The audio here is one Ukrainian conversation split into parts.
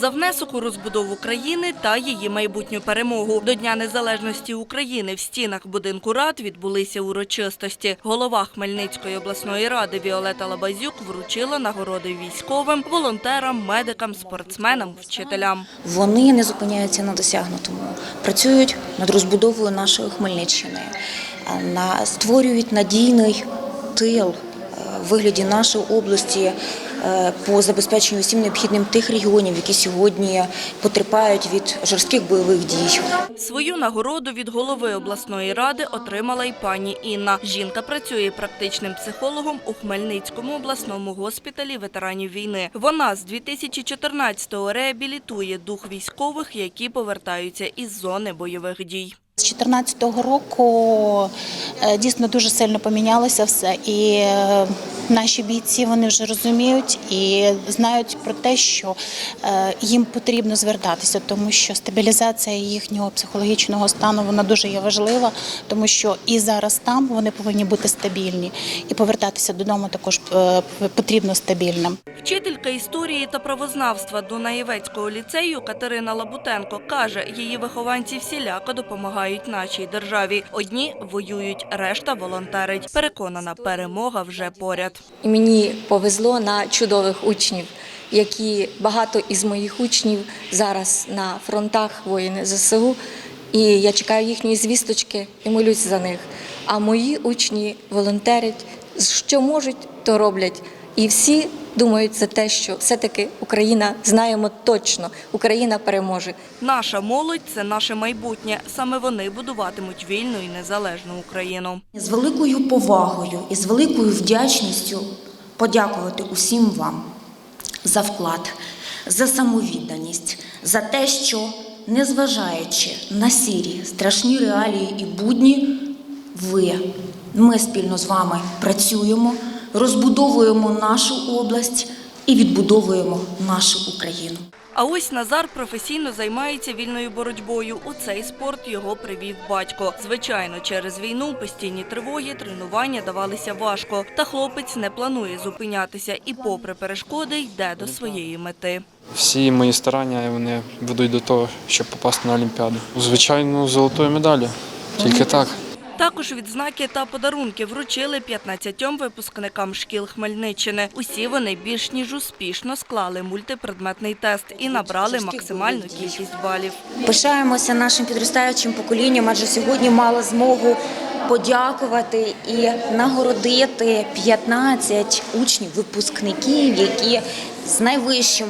за внесок у розбудову країни та її майбутню перемогу. До Дня Незалежності України в стінах будинку рад відбулися урочистості. Голова Хмельницької обласної ради Віолета Лабазюк вручила нагороди військовим, волонтерам, медикам, спортсменам, вчителям. Вони не зупиняються на досягнутому, працюють над розбудовою нашої Хмельниччини, створюють надійний тил е, в вигляді нашої області е, по забезпеченню всім необхідним тих регіонів, які сьогодні потерпають від жорстких бойових дій. Свою нагороду від голови обласної ради отримала й пані Інна. Жінка працює практичним психологом у Хмельницькому обласному госпіталі ветеранів війни. Вона з 2014-го реабілітує дух військових, які повертаються із зони бойових дій. З 2014 року е, дійсно дуже сильно помінялося все, і е, наші бійці вони вже розуміють і знають про те, що е, їм потрібно звертатися, тому що стабілізація їхнього психологічного стану вона дуже є важлива, тому що і зараз там вони повинні бути стабільні, і повертатися додому також е, потрібно стабільним. Вчителька історії та правознавства Дунаєвецького ліцею Катерина Лабутенко каже, її вихованці всіляко допомагають нашій державі. Одні воюють, решта волонтерить. Переконана, перемога вже поряд. Мені повезло на чудових учнів, які багато із моїх учнів зараз на фронтах воїни ЗСУ. І я чекаю їхньої звісточки і молюсь за них. А мої учні волонтерять, що можуть, то роблять. І всі думають за те, що все-таки Україна знаємо точно, Україна переможе. Наша молодь це наше майбутнє. Саме вони будуватимуть вільну і незалежну Україну. З великою повагою і з великою вдячністю подякувати усім вам за вклад, за самовідданість, за те, що, незважаючи на сірі, страшні реалії і будні, ви, ми спільно з вами працюємо, розбудовуємо нашу область і відбудовуємо нашу Україну. А ось Назар професійно займається вільною боротьбою. У цей спорт його привів батько. Звичайно, через війну постійні тривоги, тренування давалися важко. Та хлопець не планує зупинятися і, попри перешкоди, йде до своєї мети. Всі мої старання вони ведуть до того, щоб попасти на Олімпіаду. Звичайно, золотою медаллю. Тільки так. Також відзнаки та подарунки вручили 15 випускникам шкіл Хмельниччини. Усі вони більш ніж успішно склали мультипредметний тест і набрали максимальну кількість балів. Пишаємося нашим підростаючим поколінням, адже сьогодні мали змогу подякувати і нагородити 15 учнів, випускників, які з найвищим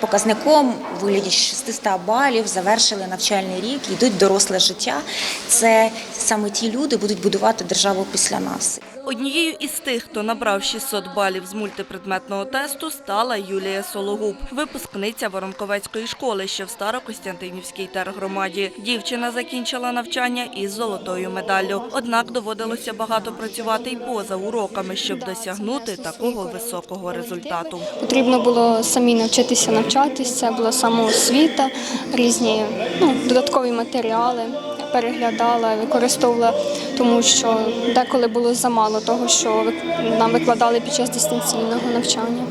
показником у вигляді 600 балів завершили навчальний рік, йдуть доросле життя. Це саме ті люди будуть будувати державу після нас. Однією із тих, хто набрав 600 балів з мультипредметного тесту, стала Юлія Сологуб, випускниця Воронковецької школи, що в Старокостянтинівській тергромаді. Дівчина закінчила навчання із золотою медаллю. Однак доводилося багато працювати й поза уроками, щоб досягнути такого високого результату. Потрібно було самі навчитися навчатися, була самоосвіта, різні ну, додаткові матеріали переглядала, використовувала, тому що деколи було замало того, що нам викладали під час дистанційного навчання.